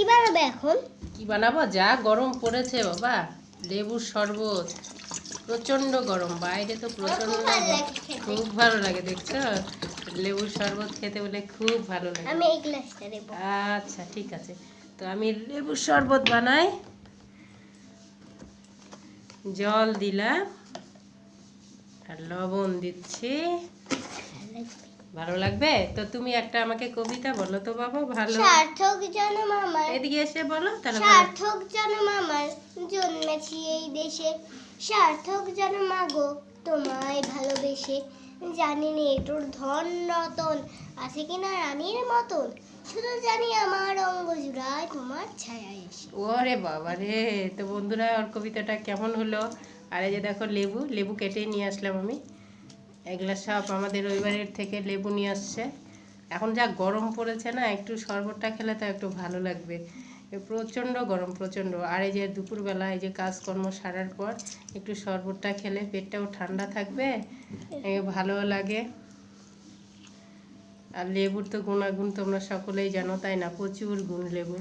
কি বানাবে এখন? কি বানাবো? যা গরম পড়েছে বাবা লেবুর শরবত প্রচণ্ড গরম বাইরে তো প্রচণ্ড খুব ভালো লাগে খেতে। খুব ভালো লাগে দেখছ? লেবুর শরবত খেতে বলে খুব ভালো লাগে। আমি এই গ্লাসটা দেবো আচ্ছা ঠিক আছে। তো আমি লেবুর শরবত বানাই। জল দিলাম আর লবণ দিচ্ছি। ভালো লাগবে? তো তুমি একটা আমাকে কবিতা বলো তো বাবা ভালো। সার্থক জন্ম আমার। এদিকে এসে বলো তাহলে সার্থক জন্ম আমার জন্মেছি এই দেশে। সার্থক জন্ম গো তোমায় ভালোবেসে। জানি নে তোর ধন রতন আছে কিনা রানীর মতন। শুধু জানি আমার অঙ্গ জুড়ায় তোমার ছায়া এসে। ওরে বাবা রে তো বন্ধুরা ওর কবিতাটা কেমন হলো? আর যে দেখো লেবু লেবু কেটে নিয়ে আসলাম আমি। এগুলা সব আমাদের রবিবারের থেকে লেবু নিয়ে আসছে। এখন যা গরম পড়েছে না, একটু শরবতটা খেলে তো একটু ভালো লাগবে। প্রচণ্ড গরম, প্রচণ্ড। আর এই যে দুপুরবেলা এই যে কাজকর্ম সারার পর একটু শরবতটা খেলে পেটটাও ঠান্ডা থাকবে ভালো লাগে। আর লেবুর তো গুণাগুণ তোমরা সকলেই জানো, তাই না? প্রচুর গুণ লেবু।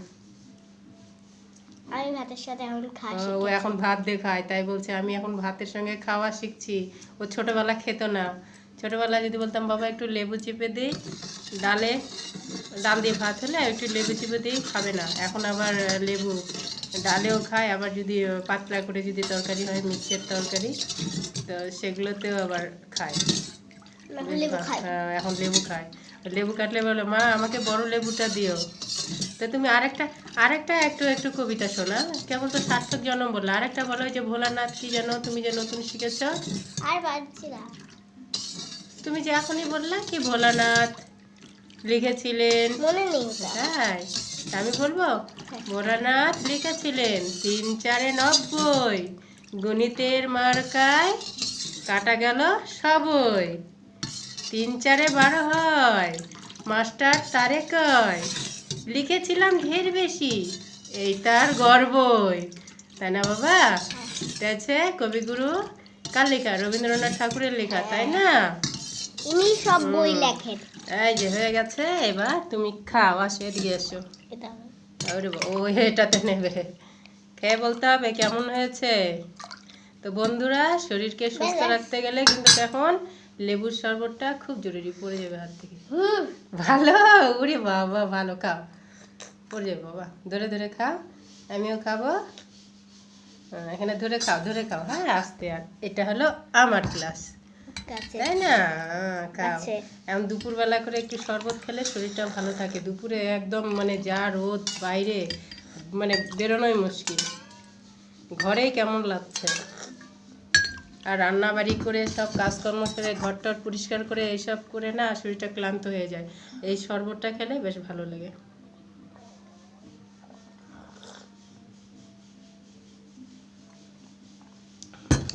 আমি ভাতের সাথে এখন খাসি ও এখন ভাত দিয়ে খায় তাই বলছে আমি এখন ভাতের সঙ্গে খাওয়া শিখছি। ও ছোটবেলা খেত না। ছোটবেলা যদি বলতাম বাবা একটু লেবু চিপে দিই ডালে ডাল দিয়ে ভাত হলে একটু লেবু চিপে দিই খাবে না। এখন আবার লেবু ডালেও খায় আবার যদি পাতলা করে যদি তরকারি হয় মিক্সের তরকারি তো সেগুলোতেও আবার খায়। হ্যাঁ, এখন লেবু খায়। লেবু কাটলে বলে মা আমাকে বড় লেবুটা দিও। তো তুমি আরেকটা আরেকটা একটু একটু কবিতা শোনা। কেবল তো সার্থক জন্ম বলল। আরেকটা বলো যে ভোলানাথ কি যেন তুমি যে নতুন শিখেছ? আর পারছি না। তুমি যে এখনই বললা কি ভোলানাথ লিখেছিলেন। মনে নেই তাই? আমি বলব ভোলানাথ লিখেছিলেন তিন চারে নব্বই। গণিতের মার্কায় কাটা গেল সবই। তিন চারে বারো হয়। মাস্টার তারে কয়। লিখেছিলাম ঢের বেশি এই তার গর্বই তাই না বাবা? এটা আছে কবিগুরু কার লেখা রবীন্দ্রনাথ ঠাকুরের লেখা তাই না? ইনি সব বই। লেখেন। এই যে হয়ে গেছে এবার তুমি খাও আসো এদিকে এসো। ওরে ও এটাতে নেবে। খেয়ে বলতে হবে কেমন হয়েছে? তো বন্ধুরা শরীরকে সুস্থ রাখতে গেলে কিন্তু এখন লেবুর শরবতটা খুব জরুরি পড়ে যাবে হাত থেকে। ভালো? উরে বাবা ভালো খাও। পড়ে যাবে বাবা ধরে ধরে খাও। আমিও খাব। এখানে ধরে খাও ধরে খাও। হ্যাঁ আস্তে আর। এটা হলো আমার ক্লাস তাই না? খাও। এখন দুপুরবেলা করে একটু শরবত খেলে শরীরটা ভালো থাকে। দুপুরে একদম মানে যা রোদ বাইরে মানে বেরোনোই মুশকিল। ঘরেই কেমন লাগছে? আর রান্না বাড়ি করে সব কাজকর্ম করে ঘরটর পরিষ্কার করে এইসব করে না শরীরটা ক্লান্ত হয়ে যায়। এই শরবতটা খেলে বেশ ভালো লাগে।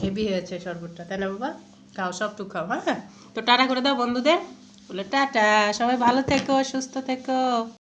হেভি হয়েছে শরবতটা। তাই না বাবা? খাও, সব সবটুকু খাও হ্যাঁ? তো টাটা করে দাও বন্ধুদের। বলে টাটা, সবাই ভালো থেকো, সুস্থ থেকো।